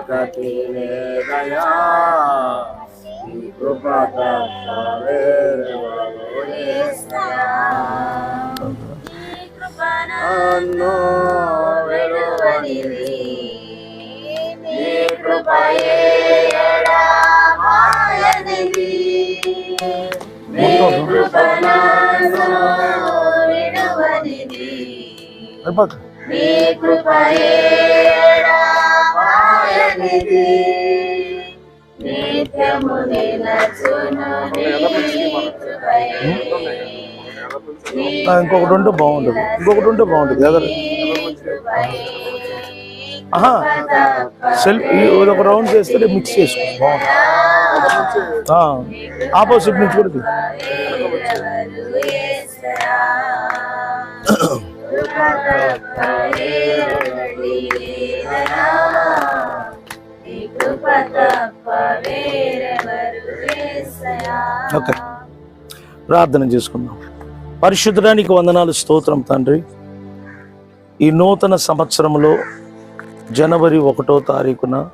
మరొకటి లేదయా నీ కృప తప్ప నీ కృపయే నీ విడువనిది నీ కృపయే ఎడబాయనిది. నిత్యము ఇంకొకటి ఉంటే బాగుంటుంది ఇంకొకటి ఉంటే బాగుంటుంది ఎదరు ఆహా సెల్ఫ్ ఒక రౌండ్ చేస్తే మిక్స్ చేసుకో బాగుంటుంది ఆపోజిట్ నుంచి కూడా ఓకే. ప్రార్థన చేసుకుందాం. పరిశుద్ధడానికి వందనాలు స్తోత్రం తండ్రి. ఈ నూతన సంవత్సరంలో జనవరి ఒకటో తారీఖున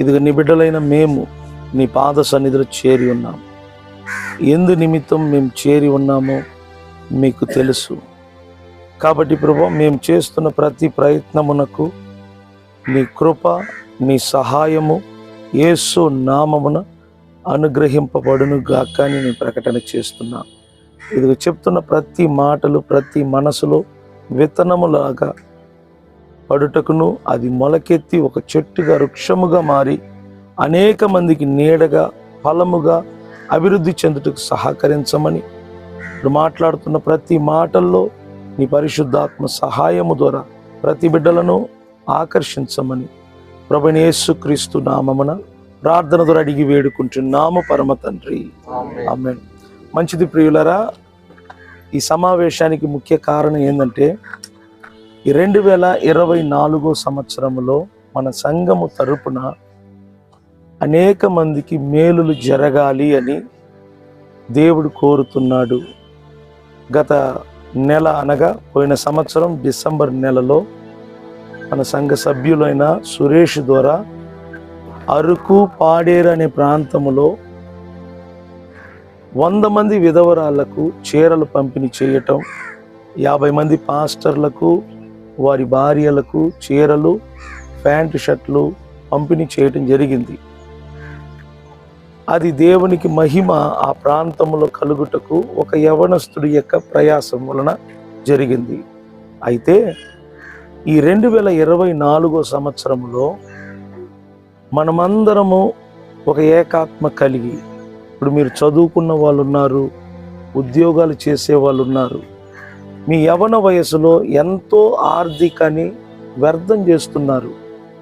ఇదిగో నీ బిడ్డలైన మేము నీ పాద సన్నిధిలో చేరి ఉన్నాం. ఎందు నిమిత్తం మేము చేరి ఉన్నామో మీకు తెలుసు. కాబట్టి ప్రభు మేము చేస్తున్న ప్రతి ప్రయత్నమునకు నీ కృప నీ సహాయము యేసు నామమున అనుగ్రహింపబడును గాక అని నేను ప్రకటన చేస్తున్నా. ఇది చెప్తున్న ప్రతి మాటలు ప్రతి మనసులో విత్తనములాగా పడుటకును అది మొలకెత్తి ఒక చెట్టుగా వృక్షముగా మారి అనేక మందికి నీడగా ఫలముగా అభివృద్ధి చెందుటకు సహకరించమని ఇప్పుడు మాట్లాడుతున్న ప్రతి మాటల్లో నీ పరిశుద్ధాత్మ సహాయము ద్వారా ప్రతి బిడ్డలను ఆకర్షించమని ప్రభుని యేసుక్రీస్తు నామమున ప్రార్థన ద్వారా అడిగి వేడుకుంటున్నాము పరమ తండ్రి. ఆమె మంచిది ప్రియులరా ఈ సమావేశానికి ముఖ్య కారణం ఏంటంటే ఈ రెండు వేల ఇరవై నాలుగో సంవత్సరంలో మన సంఘము తరపున అనేక మందికి మేలులు జరగాలి అని దేవుడు కోరుతున్నాడు. గత నెల అనగా పోయిన సంవత్సరం డిసెంబర్ నెలలో మన సంఘ సభ్యులైన సురేష్ ద్వారా అరకు పాడేరు అనే ప్రాంతంలో వంద మంది విధవరాళ్ళకు చీరలు పంపిణీ చేయటం యాభై మంది పాస్టర్లకు వారి భార్యలకు చీరలు ప్యాంటు షర్ట్లు పంపిణీ చేయటం జరిగింది. అది దేవునికి మహిమ ఆ ప్రాంతంలో కలుగుటకు ఒక యవనస్తుడి యొక్క ప్రయాసం వలన జరిగింది. అయితే ఈ రెండు వేల ఇరవై నాలుగో సంవత్సరంలో మనమందరము ఒక ఏకాత్మ కలిగి ఇప్పుడు మీరు చదువుకున్న వాళ్ళు ఉన్నారు ఉద్యోగాలు చేసే వాళ్ళు ఉన్నారు మీ యవన వయసులో ఎంతో ఆర్థికని వ్యర్థం చేస్తున్నారు.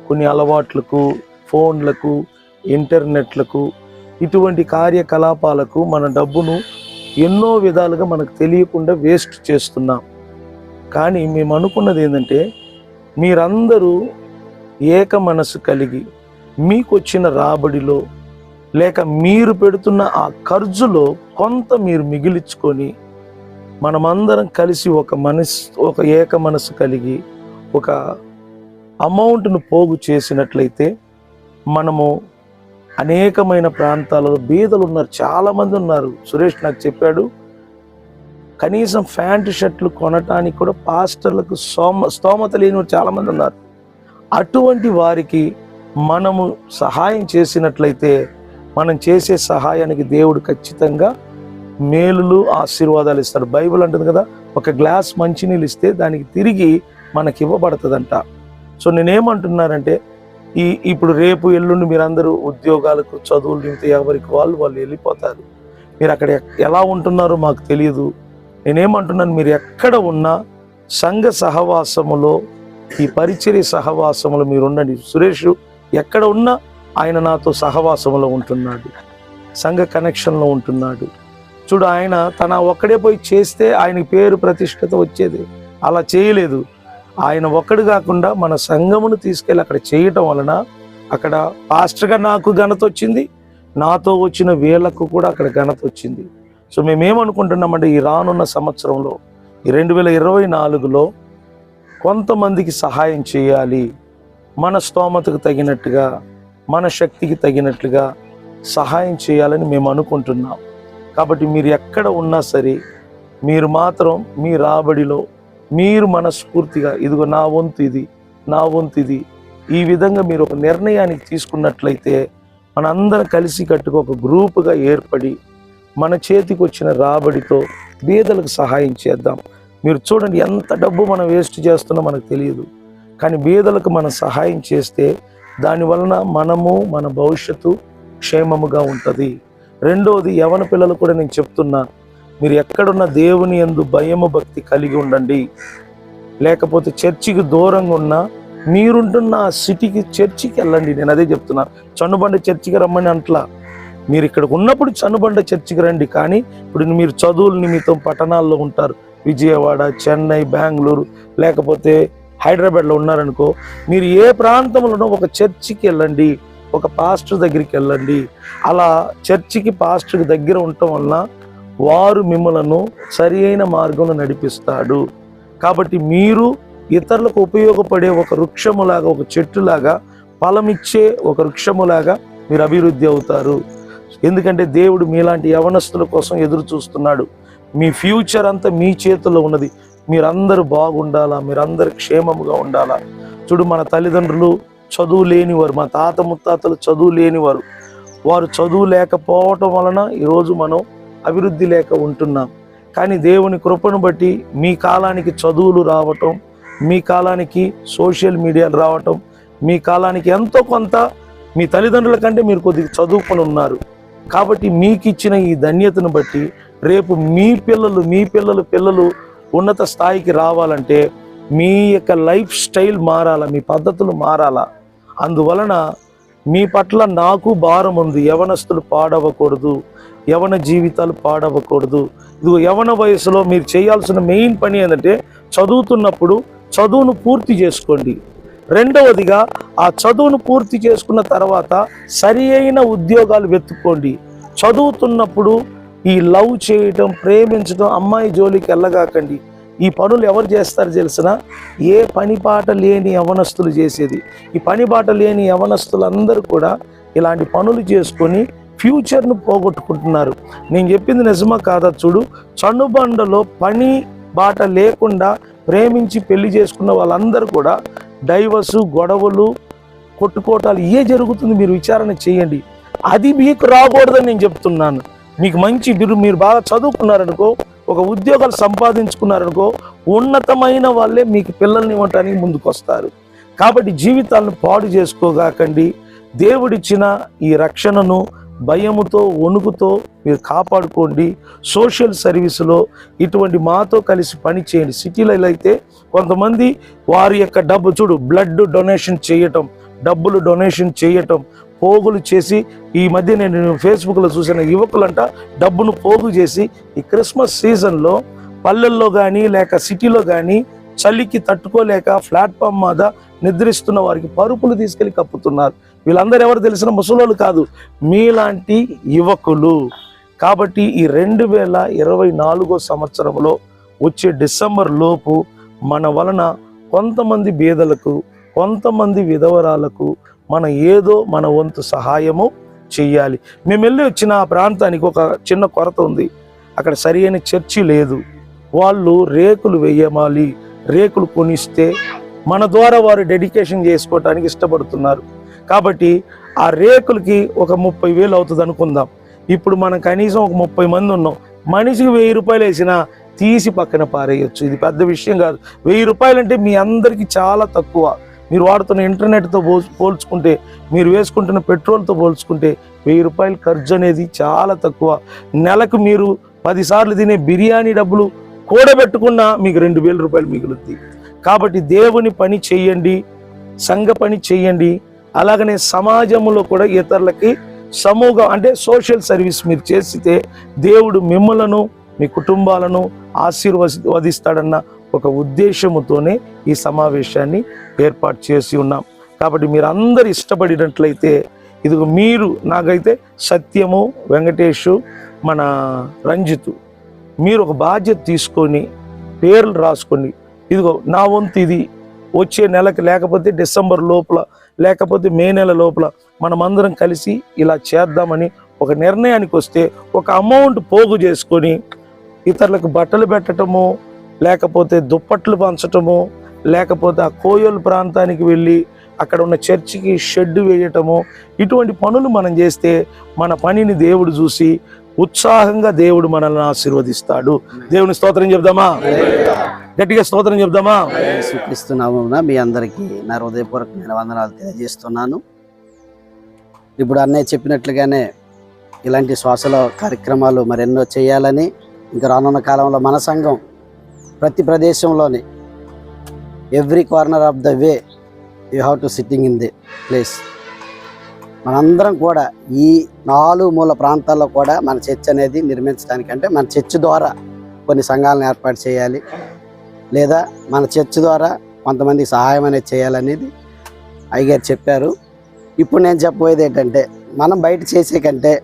కొన్ని అలవాట్లకు ఫోన్లకు ఇంటర్నెట్లకు ఇటువంటి కార్యకలాపాలకు మన డబ్బును ఎన్నో విధాలుగా మనకు తెలియకుండా వేస్ట్ చేస్తున్నాం. కానీ మేము అనుకున్నది ఏంటంటే మీరందరూ ఏక మనసు కలిగి మీకు వచ్చిన రాబడిలో లేక మీరు పెడుతున్న ఆ ఖర్చులో కొంత మీరు మిగిలించుకొని మనమందరం కలిసి ఒక మనసు ఒక ఏక మనసు కలిగి ఒక అమౌంట్ను పోగు చేసినట్లయితే మనము అనేకమైన ప్రాంతాలలో బీదలు ఉన్నారు. చాలామంది ఉన్నారు. సురేష్ నాకు చెప్పాడు కనీసం ప్యాంటు షర్ట్లు కొనటానికి కూడా పాస్టర్లకు సోమ స్తోమత లేని చాలామంది ఉన్నారు. అటువంటి వారికి మనము సహాయం చేసినట్లయితే మనం చేసే సహాయానికి దేవుడు ఖచ్చితంగా మేలులు ఆశీర్వాదాలు ఇస్తాడు బైబిల్ అంటుంది కదా ఒక గ్లాస్ మంచినీళ్ళు ఇస్తే దానికి తిరిగి మనకి ఇవ్వబడుతుందంట. సో నేనేమంటున్నానంటే ఈ ఇప్పుడు రేపు ఎల్లుండి మీరందరూ ఉద్యోగాలకు చదువులు నిమిత్తం ఎవరికి వాళ్ళు వాళ్ళు వెళ్ళిపోతారు. మీరు అక్కడ ఎలా ఉంటున్నారో మాకు తెలియదు. నేనేమంటున్నాను మీరు ఎక్కడ ఉన్నా సంఘ సహవాసములో ఈ పరిచర్య సహవాసములో మీరు ఉండండి సురేష్ ఎక్కడ ఉన్నా ఆయన నాతో సహవాసములో ఉంటున్నాడు. సంఘ కనెక్షన్లో ఉంటున్నాడు. చూడు ఆయన తన ఒక్కడే పోయి చేస్తే ఆయన పేరు ప్రతిష్టత వచ్చేది. అలా చేయలేదు. ఆయన ఒక్కడు కాకుండా మన సంఘమును తీసుకెళ్ళి అక్కడ చేయటం వలన అక్కడ పాస్టర్గా నాకు ఘనత వచ్చింది. నాతో వచ్చిన వీళ్ళకు కూడా అక్కడ ఘనత వచ్చింది. సో మేమేమనుకుంటున్నామంటే ఈ రానున్న సంవత్సరంలో ఈ రెండు వేల ఇరవై నాలుగులో కొంతమందికి సహాయం చేయాలి. మన స్తోమతకు తగినట్టుగా మన శక్తికి తగినట్లుగా సహాయం చేయాలని మేము అనుకుంటున్నాం కాబట్టి మీరు ఎక్కడ ఉన్నా సరే మీరు మాత్రం మీ రాబడిలో మీరు మనస్ఫూర్తిగా ఇదిగో నా వంతు ఇది నా వంతు ఇది ఈ విధంగా మీరు ఒక నిర్ణయానికి తీసుకున్నట్లయితే మనందరం కలిసి కట్టుకు ఒక గ్రూపుగా ఏర్పడి మన చేతికి వచ్చిన రాబడితో బీదలకు సహాయం చేద్దాం. మీరు చూడండి ఎంత డబ్బు మనం వేస్ట్ చేస్తున్నా మనకు తెలియదు. కానీ బీదలకు మనం సహాయం చేస్తే దాని వలన మనము మన భవిష్యత్తు క్షేమముగా ఉంటుంది. రెండవది యవన పిల్లలు కూడా నేను చెప్తున్నా మీరు ఎక్కడున్న దేవుని ఎందు భయము భక్తి కలిగి ఉండండి. లేకపోతే చర్చికి దూరంగా ఉన్నా మీరుంటున్న ఆ సిటీకి చర్చికి వెళ్ళండి. నేను అదే చెప్తున్నా. చండుబండి చర్చికి రమ్మని అంట్లా. మీరు ఇక్కడికి ఉన్నప్పుడు చనుబండ చర్చికి రండి కానీ ఇప్పుడు మీరు చదువుల నిమిత్తం పట్టణాల్లో ఉంటారు. విజయవాడ చెన్నై బెంగళూరు లేకపోతే హైదరాబాద్లో ఉన్నారనుకో మీరు ఏ ప్రాంతంలోనో ఒక చర్చికి వెళ్ళండి ఒక పాస్టర్ దగ్గరికి వెళ్ళండి. అలా చర్చికి పాస్టర్కి దగ్గర ఉండటం వలన వారు మిమ్మలను సరి అయిన మార్గంలో నడిపిస్తాడు. కాబట్టి మీరు ఇతరులకు ఉపయోగపడే ఒక వృక్షములాగా ఒక చెట్టులాగా ఫలమిచ్చే ఒక వృక్షములాగా మీరు అభివృద్ధి అవుతారు. ఎందుకంటే దేవుడు మీలాంటి యవనస్తుల కోసం ఎదురు చూస్తున్నాడు. మీ ఫ్యూచర్ అంతా మీ చేతుల్లో ఉన్నది. మీరందరూ బాగుండాలా? మీరందరూ క్షేమముగా ఉండాలా? చూడు మన తల్లిదండ్రులు చదువు లేనివారు మా తాత ముత్తాతలు చదువు లేనివారు వారు చదువు లేకపోవటం వలన ఈరోజు మనం అభివృద్ధి లేక ఉంటున్నాం. కానీ దేవుని కృపను బట్టి మీ కాలానికి చదువులు రావటం మీ కాలానికి సోషల్ మీడియాలు రావటం మీ కాలానికి ఎంతో కొంత మీ తల్లిదండ్రుల కంటే మీరు కొద్దిగా చదువుకొని ఉన్నారు. కాబట్టి మీకు ఇచ్చిన ఈ ధన్యతను బట్టి రేపు మీ పిల్లలు మీ పిల్లలు పిల్లలు ఉన్నత స్థాయికి రావాలంటే మీ యొక్క లైఫ్ స్టైల్ మారాలా మీ పద్ధతులు మారాలా? అందువలన మీ పట్ల నాకు భారం ఉంది. యవనస్తులు పాడవకూడదు యవన జీవితాలు పాడవకూడదు ఇదిగో యవన వయసులో మీరు చేయాల్సిన మెయిన్ పని ఏంటంటే చదువుతున్నప్పుడు చదువును పూర్తి చేసుకోండి. రెండవదిగా ఆ చదువును పూర్తి చేసుకున్న తర్వాత సరి అయిన ఉద్యోగాలు వెతుక్కోండి. చదువుతున్నప్పుడు ఈ లవ్ చేయటం ప్రేమించడం అమ్మాయి జోలికి వెళ్ళగాకండి ఈ పనులు ఎవరు చేస్తారు తెలిసిన? ఏ పని పాట లేని యవనస్తులు చేసేది. ఈ పని పాట లేని యవనస్తులందరూ కూడా ఇలాంటి పనులు చేసుకొని ఫ్యూచర్ను పోగొట్టుకుంటున్నారు. నేను చెప్పింది నిజమా కాదా చూడు? చనుబండలో పని బాట లేకుండా ప్రేమించి పెళ్ళి చేసుకున్న వాళ్ళందరూ కూడా డైవర్సు గొడవలు కొట్టుకోటాలు ఏ జరుగుతుంది మీరు విచారణ చేయండి. అది మీకు రాకూడదని నేను చెప్తున్నాను. మీకు మంచి మీరు మీరు బాగా చదువుకున్నారనుకో ఒక ఉద్యోగాలు సంపాదించుకున్నారనుకో ఉన్నతమైన వాళ్ళే మీకు పిల్లల్ని ఇవ్వటానికి ముందుకొస్తారు. కాబట్టి జీవితాలను పాడు చేసుకోగాకండి. దేవుడిచ్చిన ఈ రక్షణను భయముతో వణుకుతో మీరు కాపాడుకోండి. సోషల్ సర్వీసులో ఇటువంటి మాతో కలిసి పని చేయండి సిటీలలో అయితే కొంతమంది వారి యొక్క డబ్బు చూడు బ్లడ్ డొనేషన్ చేయటం డబ్బులు డొనేషన్ చేయటం పోగులు చేసి ఈ మధ్య నేను ఫేస్బుక్లో చూసిన యువకులంట డబ్బును పోగు చేసి ఈ క్రిస్మస్ సీజన్లో పల్లెల్లో కానీ లేక సిటీలో కానీ చలికి తట్టుకోలేక ప్లాట్ఫామ్ మీద నిద్రిస్తున్న వారికి పరుపులు తీసుకెళ్ళి కప్పుతున్నారు. వీళ్ళందరూ ఎవరు తెలిసిన ముసలోళ్ళు కాదు మీలాంటి యువకులు. కాబట్టి ఈ రెండు వేల ఇరవై నాలుగో సంవత్సరంలో వచ్చే డిసెంబర్ లోపు మన వలన కొంతమంది బీదలకు కొంతమంది విధవరాలకు మన ఏదో మన వంతు సహాయము చెయ్యాలి. మేము వెళ్ళి వచ్చిన ఆ ప్రాంతానికి ఒక చిన్న కొరత ఉంది. అక్కడ సరి అయిన చర్చి లేదు. వాళ్ళు రేకులు వేయమాలి. రేకులు కొనిస్తే మన ద్వారా వారు డెడికేషన్ చేసుకోవటానికి ఇష్టపడుతున్నారు. కాబట్టి ఆ రేకులకి ఒక ముప్పై వేలు అవుతుంది అనుకుందాం. ఇప్పుడు మనం కనీసం ఒక ముప్పై మంది ఉన్నాం. మనిషికి వెయ్యి రూపాయలు వేసినా తీసి పక్కన పారేయొచ్చు. ఇది పెద్ద విషయం కాదు. వెయ్యి రూపాయలు అంటే మీ అందరికీ చాలా తక్కువ. మీరు వాడుతున్న ఇంటర్నెట్తో పో పోల్చుకుంటే మీరు వేసుకుంటున్న పెట్రోల్తో పోల్చుకుంటే వెయ్యి రూపాయలు ఖర్చు అనేది చాలా తక్కువ. నెలకు మీరు పదిసార్లు తినే బిర్యానీ డబ్బులు కూడబెట్టుకున్నా మీకు రెండు వేల రూపాయలు మిగులుద్ది. కాబట్టి దేవుని పని చెయ్యండి సంఘ పని చెయ్యండి అలాగనే సమాజంలో కూడా ఇతరులకి సమూహం అంటే సోషల్ సర్వీస్ మీరు చేస్తే దేవుడు మిమ్మలను మీ కుటుంబాలను ఆశీర్వదిస్తాడన్న ఒక ఉద్దేశముతోనే ఈ సమావేశాన్ని ఏర్పాటు చేసి ఉన్నాం. కాబట్టి మీరు అందరు ఇష్టపడినట్లయితే ఇదిగో మీరు నాకైతే సత్యము వెంకటేషు మన రంజితు మీరు ఒక బాధ్యత తీసుకొని పేర్లు రాసుకొని ఇదిగో నా వంతు ఇది వచ్చే నెలకి లేకపోతే డిసెంబర్ లోపల లేకపోతే మే నెల లోపల మనమందరం కలిసి ఇలా చేద్దామని ఒక నిర్ణయానికి వస్తే ఒక అమౌంట్ పోగు చేసుకొని ఇతరులకు బట్టలు పెట్టటము లేకపోతే దుప్పట్లు పంచటము లేకపోతే ఆ కోయోలు ప్రాంతానికి వెళ్ళి అక్కడ ఉన్న చర్చికి షెడ్ వేయటము ఇటువంటి పనులు మనం చేస్తే మన పనిని దేవుడు చూసి ఉత్సాహంగా దేవుడు మనల్ని ఆశీర్వదిస్తాడు. దేవుని స్తోత్రం చెప్దామా? గట్టిగా స్తోత్రం చెప్దామా? స్వీకరిస్తున్నామున మీ అందరికీ నా హృదయపూర్వకమైన వందనాలు తెలియజేస్తున్నాను. ఇప్పుడు అన్నయ్య చెప్పినట్లుగానే ఇలాంటి శ్వాసల కార్యక్రమాలు మరెన్నో చేయాలని ఇంకా రానున్న కాలంలో మన సంఘం ప్రతి ప్రదేశంలోని every corner of the way you have to sitting in the place. మనందరం కూడా ఈ నాలుగు మూల ప్రాంతాల్లో కూడా మన చర్చ్ అనేది నిర్మించడానికి అంటే మన చర్చ్ ద్వారా కొన్ని సంఘాలను ఏర్పాటు చేయాలి. లేదా మన చర్చ్ ద్వారా కొంతమంది సహాయం అనేది చేయాలనేది అయ్యగారు చెప్పారు. ఇప్పుడు నేను చెప్పబోయేది ఏంటంటే మనం బయట చేసే కంటే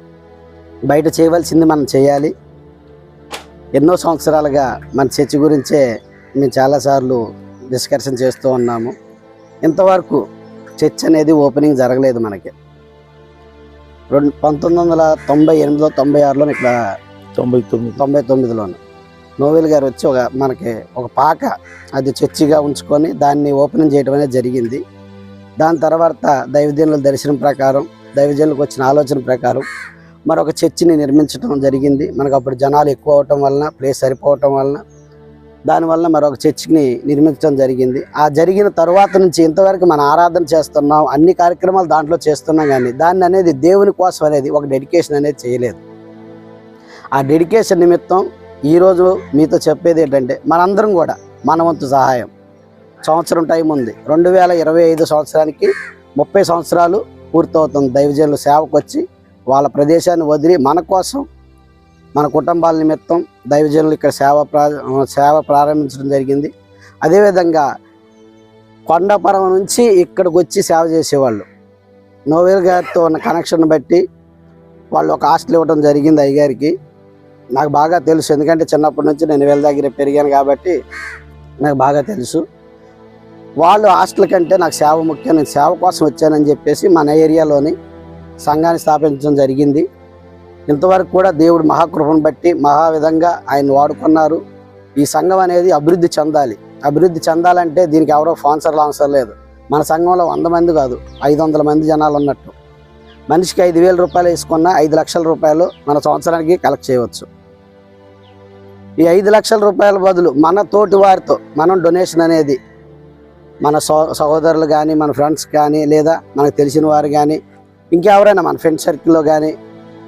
బయట చేయవలసింది మనం చేయాలి. ఎన్నో సంవత్సరాలుగా మన చర్చ్ గురించే మేము చాలాసార్లు డిస్కషన్ చేస్తూ ఉన్నాము. ఇంతవరకు చర్చ్ అనేది ఓపెనింగ్ జరగలేదు మనకి. రెండు పంతొమ్మిది వందల తొంభై ఎనిమిదిలో తొంభై ఆరులో ఇక్కడ తొంభై తొమ్మిది. తొంభై తొమ్మిదిలోను నోవెల్ గారు వచ్చి ఒక మనకి ఒక పాక అది చర్చిగా ఉంచుకొని దాన్ని ఓపెనింగ్ చేయడం అనేది జరిగింది. దాని తర్వాత దైవజనుల దర్శనం ప్రకారం దైవజనులకు వచ్చిన ఆలోచన ప్రకారం మరొక చర్చిని నిర్మించడం జరిగింది. మనకు అప్పుడు జనాలు ఎక్కువ అవటం వలన ప్లేస్ సరిపోవటం వలన దానివల్ల మరొక చర్చిని నిర్మించడం జరిగింది. ఆ జరిగిన తర్వాత నుంచి ఇంతవరకు మనం ఆరాధన చేస్తున్నాం అన్ని కార్యక్రమాలు దాంట్లో చేస్తున్నాం కానీ దాన్ని అనేది దేవుని కోసం అనేది ఒక డెడికేషన్ అనేది చేయలేదు. ఆ డెడికేషన్ నిమిత్తం ఈరోజు మీతో చెప్పేది ఏంటంటే మనందరం కూడా మన వంతు సహాయం. సంవత్సరం టైం ఉంది. రెండు వేల ఇరవై ఐదు సంవత్సరానికి ముప్పై సంవత్సరాలు పూర్తవుతుంది. దైవజనులు సేవకు వచ్చి వాళ్ళ ప్రదేశాన్ని వదిలి మన కోసం మన కుటుంబాల నిమిత్తం దైవజనులు ఇక్కడ సేవ ప్రా సేవ ప్రారంభించడం జరిగింది. అదేవిధంగా కొండపరం నుంచి ఇక్కడికి వచ్చి సేవ చేసేవాళ్ళు. నోవేల్ గారితో ఉన్న కనెక్షన్ బట్టి వాళ్ళు ఒక హాస్టల్ ఇవ్వడం జరిగింది అయ్యగారికి. నాకు బాగా తెలుసు. ఎందుకంటే చిన్నప్పటి నుంచి నేను వీళ్ళ దగ్గర పెరిగాను కాబట్టి నాకు బాగా తెలుసు. వాళ్ళు హాస్టల్ కంటే నాకు సేవ ముఖ్యం. నేను సేవ కోసం వచ్చానని చెప్పేసి మన ఏరియాలోని సంఘాన్ని స్థాపించడం జరిగింది. ఇంతవరకు కూడా దేవుడు మహాకృపను బట్టి మహా విధంగా ఆయన వాడుకున్నారు. ఈ సంఘం అనేది అభివృద్ధి చెందాలి. అభివృద్ధి చెందాలంటే దీనికి ఎవరో స్పాన్సర్లు అవసరం లేదు. మన సంఘంలో వంద మంది కాదు ఐదు వందల మంది జనాలు ఉన్నట్టు. మనిషికి ఐదు వేల రూపాయలు వేసుకున్న ఐదు లక్షల రూపాయలు మన సంవత్సరానికి కలెక్ట్ చేయవచ్చు. ఈ ఐదు లక్షల రూపాయల బదులు మన తోటి వారితో మనం డొనేషన్ అనేది మన సో సహోదరులు కానీ మన ఫ్రెండ్స్ కానీ లేదా మనకు తెలిసిన వారు కానీ ఇంకెవరైనా మన ఫ్రెండ్ సర్కిల్లో కానీ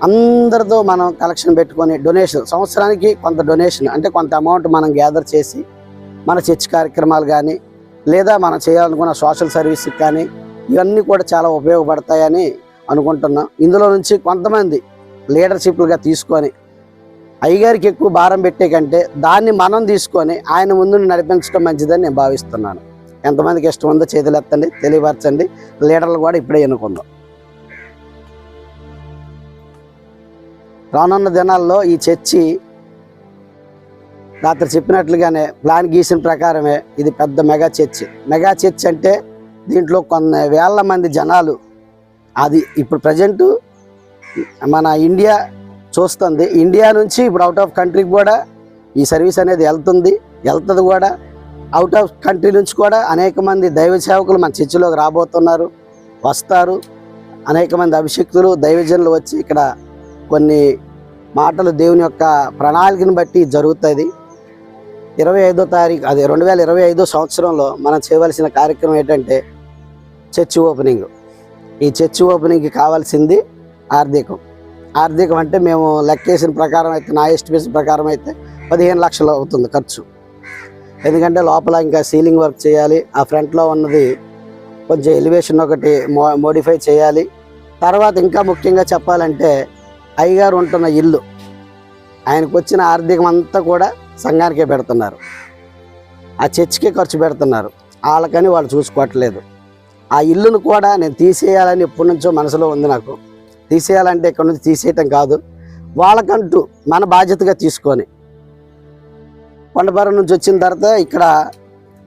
అందరితో మనం కలెక్షన్ పెట్టుకొని డొనేషన్ సంవత్సరానికి కొంత డొనేషన్ అంటే కొంత అమౌంట్ మనం గ్యాదర్ చేసి మన చర్చ్ కార్యక్రమాలు కానీ లేదా మనం చేయాలనుకున్న సోషల్ సర్వీస్కి కానీ ఇవన్నీ కూడా చాలా ఉపయోగపడతాయని అనుకుంటున్నాం. ఇందులో నుంచి కొంతమంది లీడర్షిప్లుగా తీసుకొని అయ్యగారికి ఎక్కువ భారం పెట్టే కంటే దాన్ని మనం తీసుకొని ఆయన ముందు నడిపించడం మంచిదని నేను భావిస్తున్నాను. ఎంతమందికి ఇష్టం ఉందో చేతులు ఎత్తండి తెలియపరచండి. లీడర్లు కూడా ఇప్పుడే ఎన్నుకుందాం. రానున్న దినాల్లో ఈ చర్చి రాత్రి చెప్పినట్లుగానే ప్లాన్ గీసిన ప్రకారమే ఇది పెద్ద మెగా చర్చి. మెగా చర్చ్ అంటే దీంట్లో కొన్ని వేల మంది జనాలు. అది ఇప్పుడు ప్రజెంట్ మన ఇండియా చూస్తుంది. ఇండియా నుంచి ఇప్పుడు అవుట్ ఆఫ్ కంట్రీకి కూడా ఈ సర్వీస్ అనేది వెళ్తుంది. వెళ్తుంది కూడా. అవుట్ ఆఫ్ కంట్రీ నుంచి కూడా అనేక మంది దైవ సేవకులు మన చర్చిలోకి రాబోతున్నారు. వస్తారు. అనేక మంది అభిషక్తులు దైవజనులు వచ్చి ఇక్కడ కొన్ని మాటలు దేవుని యొక్క ప్రణాళికను బట్టి జరుగుతుంది. ఇరవై ఐదో తారీఖు అది రెండు వేల ఇరవై ఐదో సంవత్సరంలో మనం చేయవలసిన కార్యక్రమం ఏంటంటే చర్చి ఓపెనింగ్. ఈ చర్చి ఓపెనింగ్కి కావాల్సింది ఆర్థికం. ఆర్థికం అంటే మేము లెక్కేసిన ప్రకారం అయితే నా ఎస్టిమేషన్ ప్రకారం అయితే పదిహేను లక్షలు అవుతుంది ఖర్చు. ఎందుకంటే లోపల ఇంకా సీలింగ్ వర్క్ చేయాలి ఆ ఫ్రంట్లో ఉన్నది కొంచెం ఎలివేషన్ ఒకటి మో మోడిఫై చేయాలి. తర్వాత ఇంకా ముఖ్యంగా చెప్పాలంటే అయ్యగారు ఉంటున్న ఇల్లు. ఆయనకు వచ్చిన ఆర్థికం అంతా కూడా సంఘానికే పెడుతున్నారు. ఆ చర్చికే ఖర్చు పెడుతున్నారు. వాళ్ళకని వాళ్ళు చూసుకోవట్లేదు. ఆ ఇల్లును కూడా నేను తీసేయాలని ఎప్పటి నుంచో మనసులో ఉంది నాకు. తీసేయాలంటే ఇక్కడ నుంచి తీసేయటం కాదు. వాళ్ళకంటూ మన బాధ్యతగా తీసుకొని. కొండపారం నుంచి వచ్చిన తర్వాత ఇక్కడ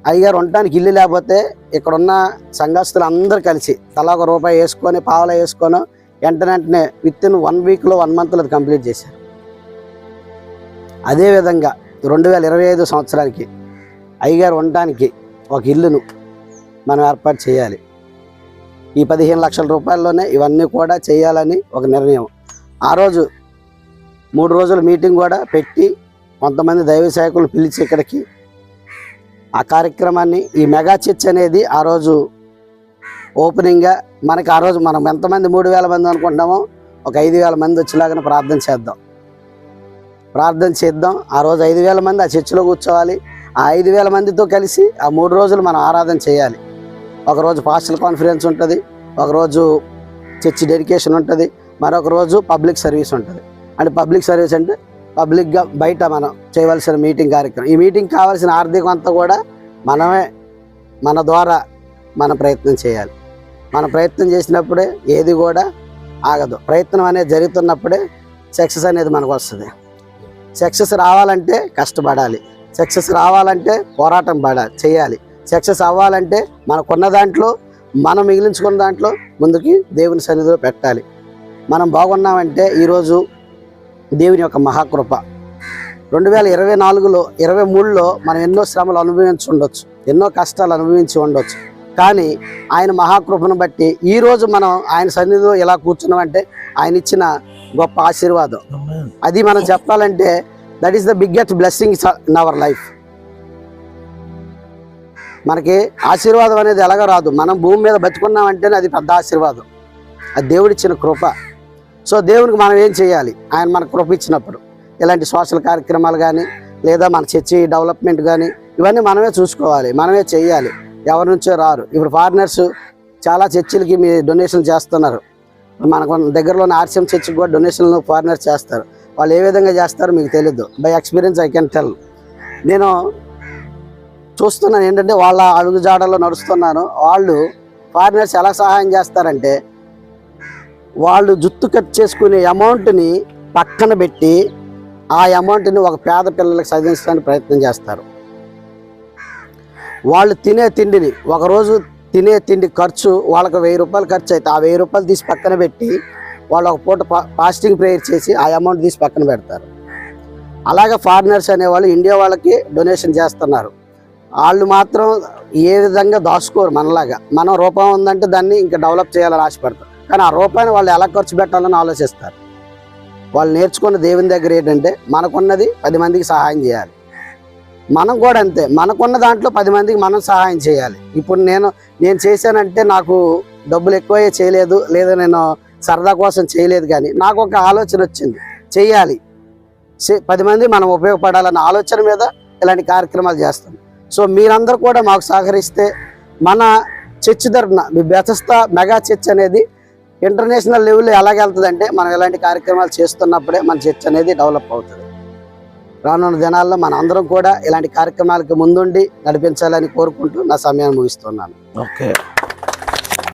అయ్యగారు ఉండటానికి ఇల్లు లేకపోతే ఇక్కడున్న సంఘస్తులు సంఘస్థులు అందరూ కలిసి తలా ఒక రూపాయి వేసుకొని పావలా వేసుకొని వెంటనే వెంటనే విత్ ఇన్ వన్ వీక్లో వన్ మంత్లో అది కంప్లీట్ చేశారు. అదేవిధంగా రెండు వేల ఇరవై ఐదు సంవత్సరానికి అయ్యగారు ఉండటానికి ఒక ఇల్లును మనం ఏర్పాటు చేయాలి. ఈ పదిహేను లక్షల రూపాయల్లోనే ఇవన్నీ కూడా చేయాలని ఒక నిర్ణయం. ఆ రోజు మూడు రోజుల మీటింగ్ కూడా పెట్టి కొంతమంది దైవ సేవకులు పిలిచి ఇక్కడికి ఆ కార్యక్రమాన్ని ఈ మెగా చర్చ్ అనేది ఆ రోజు ఓపెనింగ్గా మనకి ఆ రోజు మనం ఎంతమంది మూడు వేల మంది అనుకుంటున్నామో ఒక ఐదు వేల మంది వచ్చేలాగానే ప్రార్థన చేద్దాం. ప్రార్థన చేద్దాం. ఆ రోజు ఐదు వేల మంది ఆ చర్చిలో కూర్చోవాలి. ఆ ఐదు వేల మందితో కలిసి ఆ మూడు రోజులు మనం ఆరాధన చేయాలి. ఒకరోజు పాస్టల్ కాన్ఫరెన్స్ ఉంటుంది. ఒకరోజు చర్చి డెడికేషన్ ఉంటుంది. మరొక రోజు పబ్లిక్ సర్వీస్ ఉంటుంది. అంటే పబ్లిక్ సర్వీస్ అంటే పబ్లిక్గా బయట మనం చేయవలసిన మీటింగ్ కార్యక్రమం. ఈ మీటింగ్ కావాల్సిన ఆర్థికం అంతా కూడా మనమే మన ద్వారా మన ప్రయత్నం చేయాలి. మన ప్రయత్నం చేసినప్పుడే ఏది కూడా ఆగదు. ప్రయత్నం అనేది జరుగుతున్నప్పుడే సక్సెస్ అనేది మనకు వస్తుంది. సక్సెస్ రావాలంటే కష్టపడాలి. సక్సెస్ రావాలంటే పోరాటం పడాలి చేయాలి. సక్సెస్ అవ్వాలంటే మనకున్న దాంట్లో మనం మిగిలించుకున్న దాంట్లో ముందుకి దేవుని సన్నిధిలో పెట్టాలి. మనం బాగున్నామంటే ఈరోజు దేవుని యొక్క మహాకృప. రెండు వేల ఇరవై నాలుగులో ఇరవై మూడులో మనం ఎన్నో శ్రమలు అనుభవించి ఉండొచ్చు. ఎన్నో కష్టాలు అనుభవించి ఉండొచ్చు. కానీ ఆయన మహాకృపను బట్టి ఈరోజు మనం ఆయన సన్నిధిలో ఎలా కూర్చున్నామంటే ఆయన ఇచ్చిన గొప్ప ఆశీర్వాదం. అది మనం చెప్పాలంటే that is the biggest blessing in our life మనకి ఆశీర్వాదం అనేది ఎలాగ రాదు. మనం భూమి మీద బతుకున్నామంటేనే అది పెద్ద ఆశీర్వాదం. అది దేవుడిచ్చిన కృప. సో దేవునికి మనం ఏం చేయాలి? ఆయన మన కృప ఇచ్చినప్పుడు ఇలాంటి సోషల్ కార్యక్రమాలు కానీ లేదా మన చర్చి డెవలప్మెంట్ కానీ ఇవన్నీ మనమే చూసుకోవాలి. మనమే చేయాలి. ఎవరి నుంచో రారు. ఇప్పుడు ఫారినర్స్ చాలా చర్చిలకి మీ డొనేషన్లు చేస్తున్నారు. మనకు దగ్గరలోని ఆర్సీఎం చర్చికి కూడా డొనేషన్లు ఫారినర్స్ చేస్తారు. వాళ్ళు ఏ విధంగా చేస్తారో మీకు తెలియదు by experience I can tell నేను చూస్తున్నాను ఏంటంటే వాళ్ళ అడుగుజాడల్లో నడుస్తున్నాను. వాళ్ళు ఫారినర్స్ ఎలా సహాయం చేస్తారంటే వాళ్ళు జుత్తు కట్ చేసుకునే అమౌంట్ని పక్కన పెట్టి ఆ అమౌంట్ని ఒక పేద పిల్లలకు చదివించడానికి ప్రయత్నం చేస్తారు. వాళ్ళు తినే తిండిని ఒకరోజు తినే తిండి ఖర్చు వాళ్ళకి వెయ్యి రూపాయలు ఖర్చు అయితే ఆ వెయ్యి రూపాయలు తీసి పక్కన పెట్టి వాళ్ళు ఒక పూట ఫాస్టింగ్ ప్రేయర్ చేసి ఆ అమౌంట్ తీసి పక్కన పెడతారు. అలాగే ఫారినర్స్ అనేవాళ్ళు ఇండియా వాళ్ళకి డొనేషన్ చేస్తున్నారు. వాళ్ళు మాత్రం ఏ విధంగా దాచుకోరు మనలాగా. మనం రూపాయి ఉందంటే దాన్ని ఇంకా డెవలప్ చేయాలని ఆశపడతారు. కానీ ఆ రూపాయిని వాళ్ళు ఎలా ఖర్చు పెట్టాలని ఆలోచిస్తారు? వాళ్ళు నేర్చుకున్న దేవుని దగ్గర ఏంటంటే మనకున్నది పది మందికి సహాయం చేయాలి. మనం కూడా అంతే. మనకున్న దాంట్లో పది మందికి మనం సహాయం చేయాలి. ఇప్పుడు నేను నేను చేశానంటే నాకు డబ్బులు ఎక్కువే చేయలేదు లేదా నేను సరదా కోసం చేయలేదు కానీ నాకు ఒక ఆలోచన వచ్చింది. చేయాలి. పది మంది మనం ఉపయోగపడాలన్న ఆలోచన మీద ఇలాంటి కార్యక్రమాలు చేస్తాం. సో మీరందరూ కూడా మాకు సహకరిస్తే మన చర్చ్ తరఫున మీ బెతస్తా మెగా చర్చ్ అనేది ఇంటర్నేషనల్ లెవెల్లో ఎలాగెళ్తుందంటే మనం ఇలాంటి కార్యక్రమాలు చేస్తున్నప్పుడే మన చర్చ్ అనేది డెవలప్ అవుతుంది. రానున్న దినాల్లో మన అందరం కూడా ఇలాంటి కార్యక్రమాలకు ముందుండి నడిపించాలని కోరుకుంటూ నా సమయాన్ని ముగిస్తున్నాను. ఓకే.